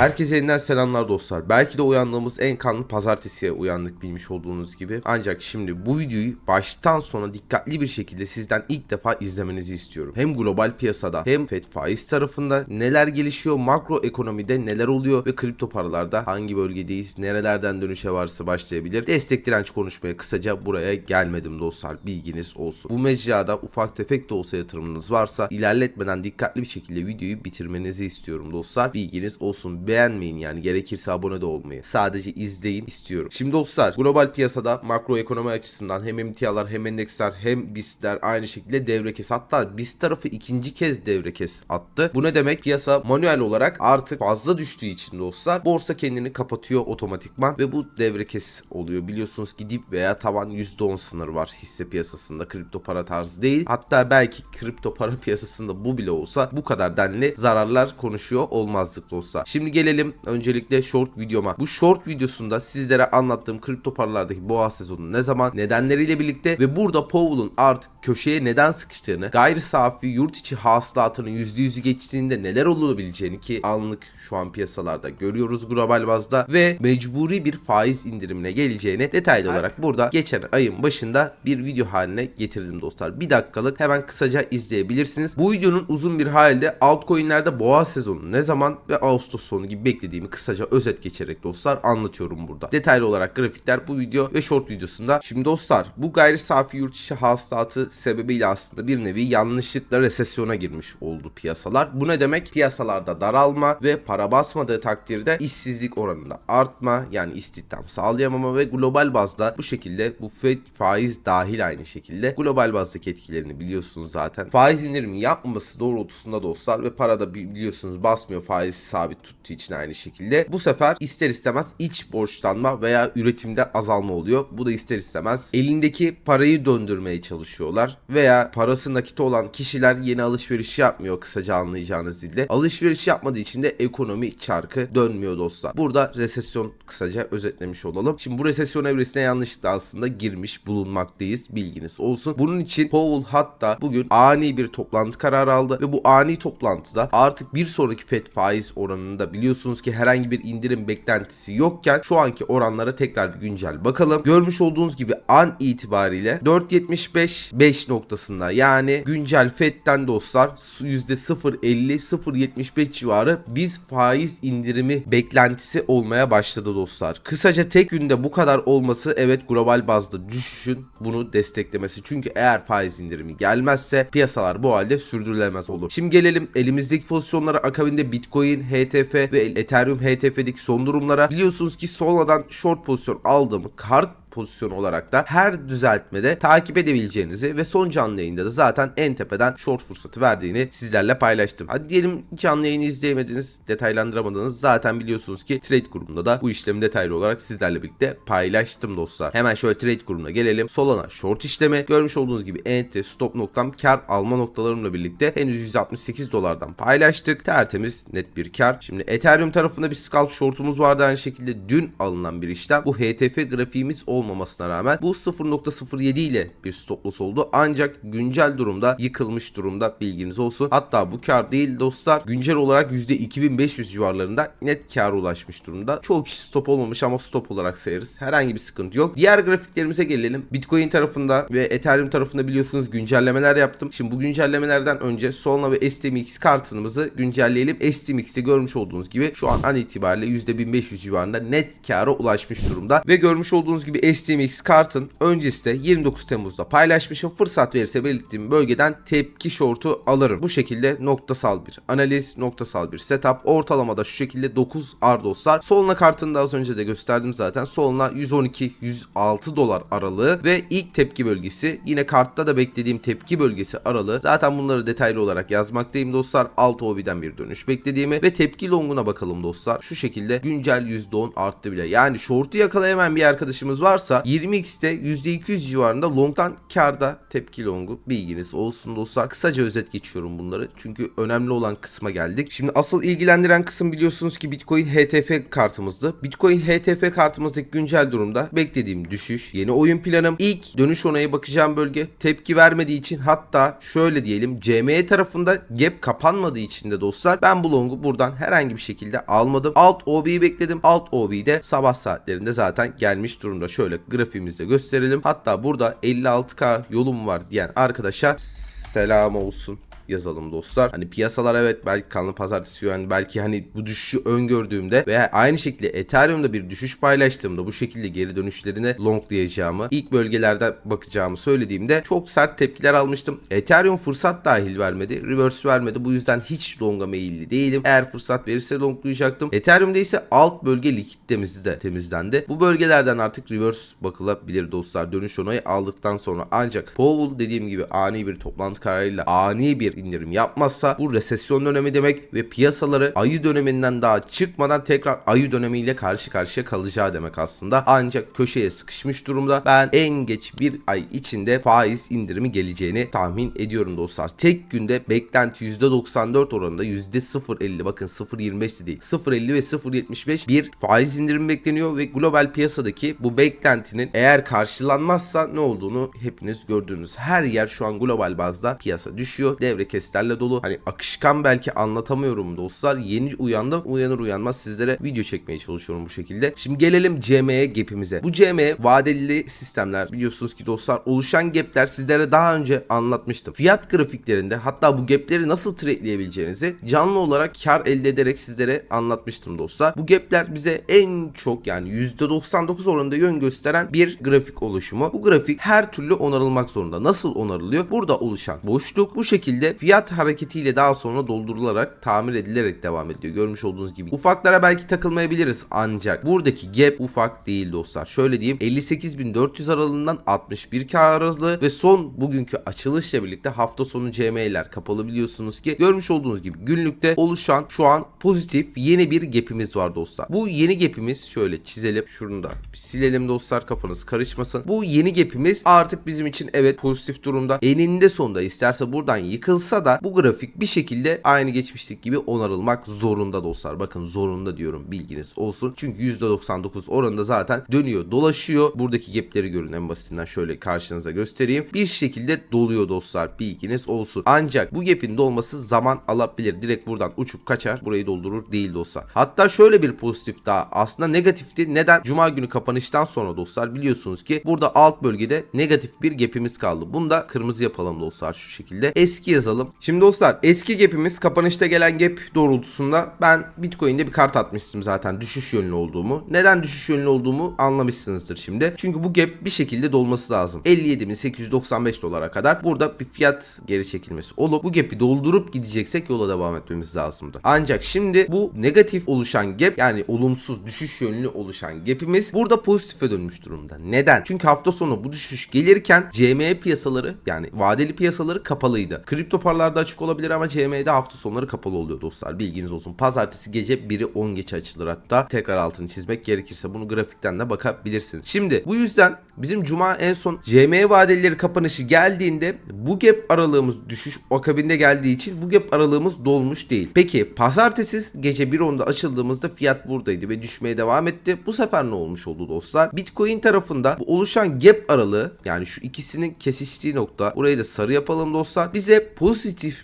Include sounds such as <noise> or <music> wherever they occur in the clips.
Herkese yeniden selamlar dostlar. Belki de uyandığımız en kanlı pazartesiye uyandık bilmiş olduğunuz gibi. Ancak şimdi bu videoyu baştan sona dikkatli bir şekilde sizden ilk defa izlemenizi istiyorum. Hem global piyasada hem FED faiz tarafında neler gelişiyor, makro ekonomide neler oluyor ve kripto paralarda hangi bölgedeyiz, nerelerden dönüşe varsa başlayabilir. Destek direnç konuşmaya kısaca buraya gelmedim dostlar. Bilginiz olsun. Bu mecrada ufak tefek de olsa yatırımınız varsa ilerletmeden dikkatli bir şekilde videoyu bitirmenizi istiyorum dostlar. Bilginiz olsun. Beğenmeyin yani gerekirse abone de olmayı. Sadece izleyin istiyorum. Şimdi dostlar global piyasada makro ekonomi açısından hem emtialar hem endeksler hem BIST'ler aynı şekilde devre kes. Hatta BIST tarafı ikinci kez devre kes attı. Bu ne demek? Piyasa manuel olarak artık fazla düştüğü için dostlar borsa kendini kapatıyor otomatikman ve bu devre kes oluyor. Biliyorsunuz ki dip veya tavan %10 sınır var hisse piyasasında kripto para tarzı değil. Hatta belki kripto para <laughs> piyasasında bu bile olsa bu kadar denli zararlar konuşuyor olmazdık dostlar. Şimdi gelelim öncelikle short videoma. Bu short videosunda sizlere anlattığım kripto paralardaki boğa sezonu ne zaman nedenleriyle birlikte ve burada Powell'un artık köşeye neden sıkıştığını, gayri safi yurt içi hasılatının %100'ü geçtiğinde neler olabileceğini ki anlık şu an piyasalarda görüyoruz global bazda ve mecburi bir faiz indirimine geleceğini detaylı olarak burada geçen ayın başında bir video haline getirdim dostlar. Bir dakikalık hemen kısaca izleyebilirsiniz. Bu videonun uzun bir halde altcoin'lerde boğa sezonu ne zaman ve Ağustos sonu gibi beklediğimi kısaca özet geçerek dostlar anlatıyorum burada. Detaylı olarak grafikler bu video ve short videosunda. Şimdi dostlar bu gayri safi yurt içi hasılatı sebebiyle aslında bir nevi yanlışlıkla resesyona girmiş oldu piyasalar. Bu ne demek? Piyasalarda daralma ve para basmadığı takdirde işsizlik oranında artma yani istihdam sağlayamama ve global bazda bu şekilde bu FED faiz dahil aynı şekilde global bazdaki etkilerini biliyorsunuz zaten. Faiz indirimi yapmaması doğrultusunda dostlar ve parada biliyorsunuz basmıyor faiz sabit tuttuğu için aynı şekilde. Bu sefer ister istemez iç borçlanma veya üretimde azalma oluyor. Bu da ister istemez elindeki parayı döndürmeye çalışıyorlar veya parası nakit olan kişiler yeni alışveriş yapmıyor kısaca anlayacağınız dilde. Alışveriş yapmadığı için de ekonomi çarkı dönmüyor dostlar. Burada resesyon kısaca özetlemiş olalım. Şimdi bu resesyon evresine yanlışlıkla aslında girmiş bulunmaktayız. Bilginiz olsun. Bunun için Powell hatta bugün ani bir toplantı kararı aldı ve bu ani toplantıda artık bir sonraki FED faiz oranında biliyorsunuz ki herhangi bir indirim beklentisi yokken şu anki oranlara tekrar bir güncel bakalım. Görmüş olduğunuz gibi an itibariyle 4.75 5 noktasında yani güncel FED'den dostlar %0.50 0.75 civarı biz faiz indirimi beklentisi olmaya başladı dostlar. Kısaca tek günde bu kadar olması evet global bazda düşüşün bunu desteklemesi. Çünkü eğer faiz indirimi gelmezse piyasalar bu halde sürdürülemez olur. Şimdi gelelim elimizdeki pozisyonlara akabinde Bitcoin, HTF ve Ethereum HTF'deki son durumlara. Biliyorsunuz ki sonradan short pozisyon aldığım kart pozisyon olarak da her düzeltmede takip edebileceğinizi ve son canlı yayında da zaten en tepeden short fırsatı verdiğini sizlerle paylaştım. Hadi diyelim canlı yayını izleyemediniz, detaylandıramadınız. Zaten biliyorsunuz ki trade grubunda da bu işlemi detaylı olarak sizlerle birlikte paylaştım dostlar. Hemen şöyle trade grubuna gelelim. Solana short işlemi. Görmüş olduğunuz gibi entry stop noktam kar alma noktalarımla birlikte henüz 168 dolardan paylaştık. Tertemiz net bir kar. Şimdi Ethereum tarafında bir scalp shortumuz vardı aynı şekilde dün alınan bir işlem. Bu HTF grafiğimiz olmamasına rağmen bu 0.07 ile bir stop loss oldu. Ancak güncel durumda yıkılmış durumda bilginiz olsun. Hatta bu kar değil dostlar güncel olarak %2500 civarlarında net kar ulaşmış durumda. Çoğu kişi stop olmamış ama stop olarak sayarız. Herhangi bir sıkıntı yok. Diğer grafiklerimize gelelim. Bitcoin tarafında ve Ethereum tarafında biliyorsunuz güncellemeler yaptım. Şimdi bu güncellemelerden önce Solana ve STMX kartımızı güncelleyelim. STMX'te görmüş olduğunuz gibi şu an an itibariyle %1500 civarında net kara ulaşmış durumda. Ve görmüş olduğunuz gibi STMX kartın öncesinde 29 Temmuz'da paylaşmışım. Fırsat verirse belirttiğim bölgeden tepki short'u alırım. Bu şekilde noktasal bir analiz, noktasal bir setup. Ortalamada şu şekilde 9 ardoslar. Soluna kartını da az önce de gösterdim zaten. Soluna 112-106 dolar aralığı ve ilk tepki bölgesi. Yine kartta da beklediğim tepki bölgesi aralığı. Zaten bunları detaylı olarak yazmaktayım dostlar. 6 OB'den bir dönüş beklediğimi ve tepki longuna bakalım dostlar. Şu şekilde güncel %10 arttı bile. Yani short'u yakalayamayan bir arkadaşımız varsa varsa 20x'te %200 civarında long'dan karda tepki longu bilginiz olsun dostlar. Kısaca özet geçiyorum bunları. Çünkü önemli olan kısma geldik. Şimdi asıl ilgilendiren kısım biliyorsunuz ki Bitcoin HTF kartımızdı. Bitcoin HTF kartımızdaki güncel durumda beklediğim düşüş, yeni oyun planım, ilk dönüş onaya bakacağım bölge tepki vermediği için hatta şöyle diyelim CME tarafında gap kapanmadığı için de dostlar ben bu longu buradan herhangi bir şekilde almadım. Alt OB'yi bekledim. Alt OB'de sabah saatlerinde zaten gelmiş durumda. Şöyle grafiğimizde gösterelim. Hatta burada 56k yolum var diyen arkadaşa selam olsun yazalım dostlar. Hani piyasalar evet belki kanlı pazartesi yani belki hani bu düşüşü öngördüğümde veya aynı şekilde Ethereum'da bir düşüş paylaştığımda bu şekilde geri dönüşlerine longlayacağımı, ilk bölgelerde bakacağımı söylediğimde çok sert tepkiler almıştım. Ethereum fırsat dahil vermedi, reverse vermedi. Bu yüzden hiç longa meyilli değilim. Eğer fırsat verirse longlayacaktım. Ethereum'da ise alt bölge likiditemiz de temizlendi. Bu bölgelerden artık reverse bakılabilir dostlar. Dönüş onayı aldıktan sonra ancak Powell dediğim gibi ani bir toplantı kararıyla ani bir indirim yapmazsa bu resesyon dönemi demek ve piyasaları ayı döneminden daha çıkmadan tekrar ayı dönemiyle karşı karşıya kalacağı demek aslında. Ancak köşeye sıkışmış durumda. Ben en geç bir ay içinde faiz indirimi geleceğini tahmin ediyorum dostlar. Tek günde beklenti %94 oranında %0.50 bakın 0.25 de değil 0.50 ve 0.75 bir faiz indirimi bekleniyor ve global piyasadaki bu beklentinin eğer karşılanmazsa ne olduğunu hepiniz gördünüz. Her yer şu an global bazda piyasa düşüyor. Devre kesitlerle dolu. Hani akışkan belki anlatamıyorum dostlar. Yeni uyandım. Uyanır uyanmaz sizlere video çekmeye çalışıyorum bu şekilde. Şimdi gelelim CME gap'imize. Bu CME vadeli sistemler biliyorsunuz ki dostlar oluşan gap'ler sizlere daha önce anlatmıştım. Fiyat grafiklerinde hatta bu gap'leri nasıl trade'leyebileceğinizi canlı olarak kar elde ederek sizlere anlatmıştım dostlar. Bu gap'ler bize en çok yani %99 oranında yön gösteren bir grafik oluşumu. Bu grafik her türlü onarılmak zorunda. Nasıl onarılıyor? Burada oluşan boşluk bu şekilde fiyat hareketiyle daha sonra doldurularak tamir edilerek devam ediyor. Görmüş olduğunuz gibi. Ufaklara belki takılmayabiliriz ancak buradaki gap ufak değil dostlar. Şöyle diyeyim 58.400 aralığından 61k aralığı ve son bugünkü açılışla birlikte hafta sonu CM'ler kapalı biliyorsunuz ki görmüş olduğunuz gibi günlükte oluşan şu an pozitif yeni bir gap'imiz var dostlar. Bu yeni gap'imiz şöyle çizelim. Şunu da silelim dostlar kafanız karışmasın. Bu yeni gap'imiz artık bizim için evet pozitif durumda. Eninde sonunda isterse buradan yıkılsa da bu grafik bir şekilde aynı geçmişlik gibi onarılmak zorunda dostlar. Bakın zorunda diyorum bilginiz olsun. Çünkü %99 oranında zaten dönüyor dolaşıyor. Buradaki gap'leri görün en basitinden şöyle karşınıza göstereyim. Bir şekilde doluyor dostlar bilginiz olsun. Ancak bu gap'in dolması zaman alabilir. Direkt buradan uçup kaçar burayı doldurur değil dostlar. Hatta şöyle bir pozitif daha aslında negatifti. Neden? Cuma günü kapanıştan sonra dostlar biliyorsunuz ki burada alt bölgede negatif bir gap'imiz kaldı. Bunu da kırmızı yapalım dostlar şu şekilde. Eski yazalım. Şimdi dostlar eski gap'imiz kapanışta gelen gap doğrultusunda ben Bitcoin'de bir kart atmıştım zaten düşüş yönlü olduğumu. Neden düşüş yönlü olduğumu anlamışsınızdır şimdi. Çünkü bu gap bir şekilde dolması lazım. 57.895 dolara kadar burada bir fiyat geri çekilmesi olup bu gap'i doldurup gideceksek yola devam etmemiz lazımdı. Ancak şimdi bu negatif oluşan gap yani olumsuz düşüş yönlü oluşan gap'imiz burada pozitife dönmüş durumda. Neden? Çünkü hafta sonu bu düşüş gelirken CME piyasaları yani vadeli piyasaları kapalıydı. Kripto paralarda açık olabilir ama CME'de hafta sonları kapalı oluyor dostlar. Bilginiz olsun. Pazartesi gece 1'i 10 geçe açılır hatta. Tekrar altını çizmek gerekirse bunu grafikten de bakabilirsiniz. Şimdi bu yüzden bizim cuma en son CME vadelileri kapanışı geldiğinde bu gap aralığımız düşüş akabinde geldiği için bu gap aralığımız dolmuş değil. Peki pazartesi gece 1.10'da açıldığımızda fiyat buradaydı ve düşmeye devam etti. Bu sefer ne olmuş oldu dostlar? Bitcoin tarafında bu oluşan gap aralığı yani şu ikisinin kesiştiği nokta burayı da sarı yapalım dostlar. Bize pozitif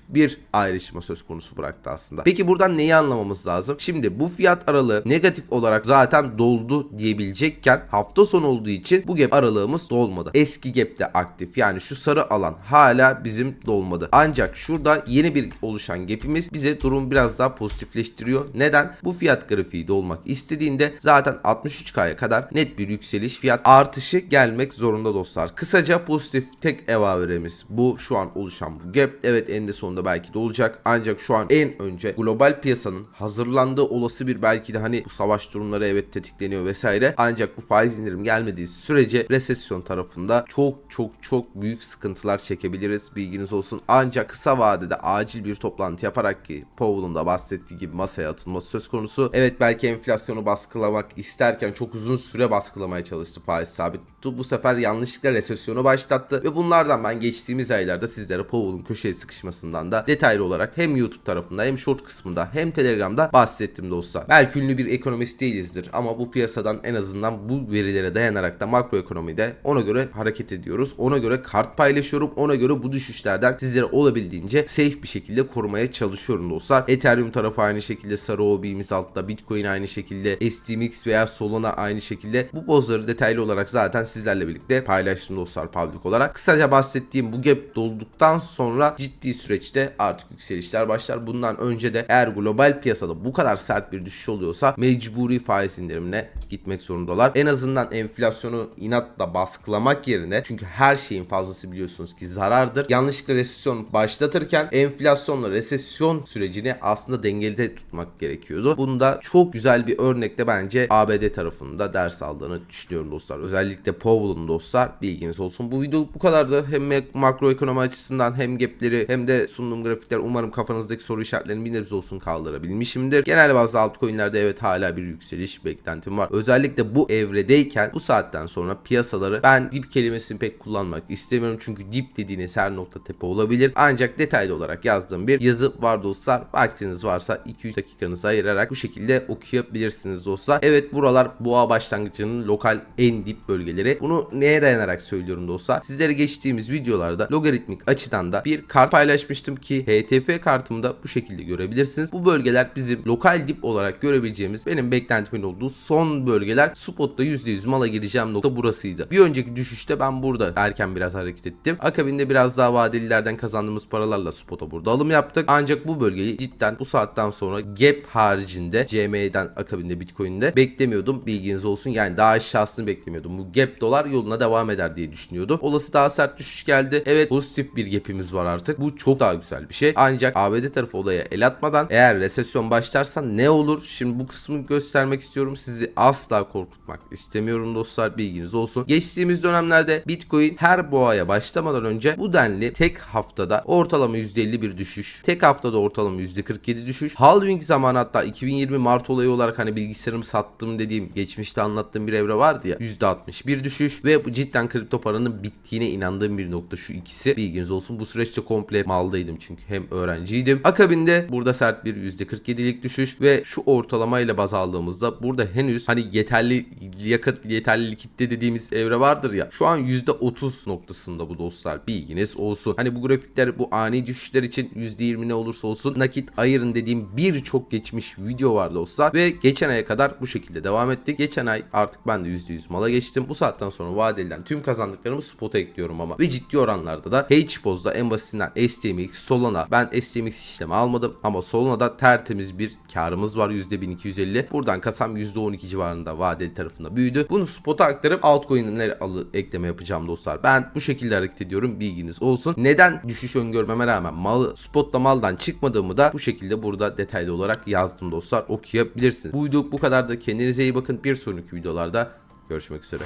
bir ayrışma söz konusu bıraktı aslında. Peki buradan neyi anlamamız lazım? Şimdi bu fiyat aralığı negatif olarak zaten doldu diyebilecekken hafta sonu olduğu için bu gap aralığımız dolmadı. Eski gap de aktif. Yani şu sarı alan hala bizim dolmadı. Ancak şurada yeni bir oluşan gap'imiz bize durum biraz daha pozitifleştiriyor. Neden? Bu fiyat grafiği dolmak istediğinde zaten 63K'ya kadar net bir yükseliş fiyat artışı gelmek zorunda dostlar. Kısaca pozitif tek evaveremiz bu şu an oluşan bu gap. Evet Evet eninde sonunda belki de olacak. Ancak şu an en önce global piyasanın hazırlandığı olası bir belki de hani bu savaş durumları evet tetikleniyor vesaire. Ancak bu faiz indirim gelmediği sürece resesyon tarafında çok çok çok büyük sıkıntılar çekebiliriz. Bilginiz olsun. Ancak kısa vadede acil bir toplantı yaparak ki Powell'ın da bahsettiği gibi masaya atılması söz konusu. Evet belki enflasyonu baskılamak isterken çok uzun süre baskılamaya çalıştı faiz sabit. Bu sefer yanlışlıkla resesyonu başlattı ve bunlardan ben geçtiğimiz aylarda sizlere Powell'ın köşeye sıkışmasından da detaylı olarak hem YouTube tarafında hem short kısmında hem Telegram'da bahsettim dostlar. Belki ünlü bir ekonomist değilizdir ama bu piyasadan en azından bu verilere dayanarak da makroekonomide ona göre hareket ediyoruz. Ona göre kart paylaşıyorum. Ona göre bu düşüşlerden sizlere olabildiğince safe bir şekilde korumaya çalışıyorum dostlar. Ethereum tarafı aynı şekilde sarı OB'miz altta. Bitcoin aynı şekilde. STMX veya Solana aynı şekilde. Bu bozları detaylı olarak zaten sizlerle birlikte paylaştım dostlar public olarak. Kısaca bahsettiğim bu gap dolduktan sonra ciddi süreçte artık yükselişler başlar. Bundan önce de eğer global piyasada bu kadar sert bir düşüş oluyorsa mecburi faiz indirimine gitmek zorundalar. En azından enflasyonu inatla baskılamak yerine çünkü her şeyin fazlası biliyorsunuz ki zarardır. Yanlışlıkla resesyon başlatırken enflasyonla resesyon sürecini aslında dengede tutmak gerekiyordu. Bunda çok güzel bir örnekle bence ABD tarafında ders aldığını düşünüyorum dostlar. Özellikle Powell'ın dostlar bilginiz olsun. Bu video bu kadardı. Hem makroekonomi açısından hem gapleri hem de sunduğum grafikler umarım kafanızdaki soru işaretlerini bir nebze olsun kaldırabilmişimdir. Genel bazı altcoin'lerde evet hala bir yükseliş beklentim var. Özellikle bu evredeyken bu saatten sonra piyasaları ben dip kelimesini pek kullanmak istemiyorum. Çünkü dip dediğiniz her nokta tepe olabilir. Ancak detaylı olarak yazdığım bir yazı var dostlar. Vaktiniz varsa 2-3 dakikanızı ayırarak bu şekilde okuyabilirsiniz dostlar. Evet buralar boğa başlangıcının lokal en dip bölgeleri. Bunu neye dayanarak söylüyorum dostlar? Sizlere geçtiğimiz videolarda logaritmik açıdan da bir kart paylaşmıştım ki HTF kartımda bu şekilde görebilirsiniz. Bu bölgeler bizim lokal dip olarak görebileceğimiz benim beklentimin olduğu son bölgeler. Spot'ta %100 mala gireceğim nokta burasıydı. Bir önceki düşüşte ben burada erken biraz hareket ettim. Akabinde biraz daha vadelilerden kazandığımız paralarla spot'a burada alım yaptık. Ancak bu bölgeyi cidden bu saatten sonra gap haricinde CME'den akabinde Bitcoin'de beklemiyordum. Bilginiz olsun. Yani daha aşağısını beklemiyordum. Bu gap dolar yoluna devam eder diye düşünüyordum. Olası daha sert düşüş geldi. Evet pozitif bir gap'imiz var artık. Bu çok daha güzel bir şey. Ancak ABD tarafı olaya el atmadan eğer resesyon başlarsa ne olur? Şimdi bu kısmı göstermek istiyorum. Sizi asla korkutmak istemiyorum dostlar. Bilginiz olsun. Geçtiğimiz dönemlerde Bitcoin her boğaya başlamadan önce bu denli tek haftada ortalama %50 bir düşüş. Tek haftada ortalama %47 düşüş. Halving zamanı hatta 2020 Mart olayı olarak hani bilgisayarımı sattım dediğim geçmişte anlattığım bir evre vardı ya %60 bir düşüş ve bu cidden kripto paranın bittiğine inandığım bir nokta şu ikisi. Bilginiz olsun. Bu süreçte komple maldaydım çünkü hem öğrenciydim. Akabinde burada sert bir %47'lik düşüş ve şu ortalamayla baz aldığımızda burada henüz hani yeterli yakıt yeterli likitte dediğimiz evre vardır ya. Şu an %30 noktasında bu dostlar. Bilginiz olsun. Hani bu grafikler bu ani düşüşler için %20 ne olursa olsun nakit ayırın dediğim birçok geçmiş video var dostlar ve geçen aya kadar bu şekilde devam ettik. Geçen ay artık ben de %100 mala geçtim. Bu saatten sonra vadeliden tüm kazandıklarımı spot'a ekliyorum ama ve ciddi oranlarda da HBOZ'da en basitinden STMX, Solana ben STMX işlemi almadım ama Solana'da tertemiz bir karımız var %1250. Buradan kasam %12 civarında vadeli tarafında büyüdü. Bunu spot'a aktarıp altcoin'lere ekleme yapacağım dostlar. Ben bu şekilde hareket ediyorum bilginiz olsun. Neden düşüş öngörmeme rağmen malı spotta maldan çıkmadığımı da bu şekilde burada detaylı olarak yazdım dostlar. Okuyabilirsiniz. Bu video bu kadar da kendinize iyi bakın. Bir sonraki videolarda görüşmek üzere.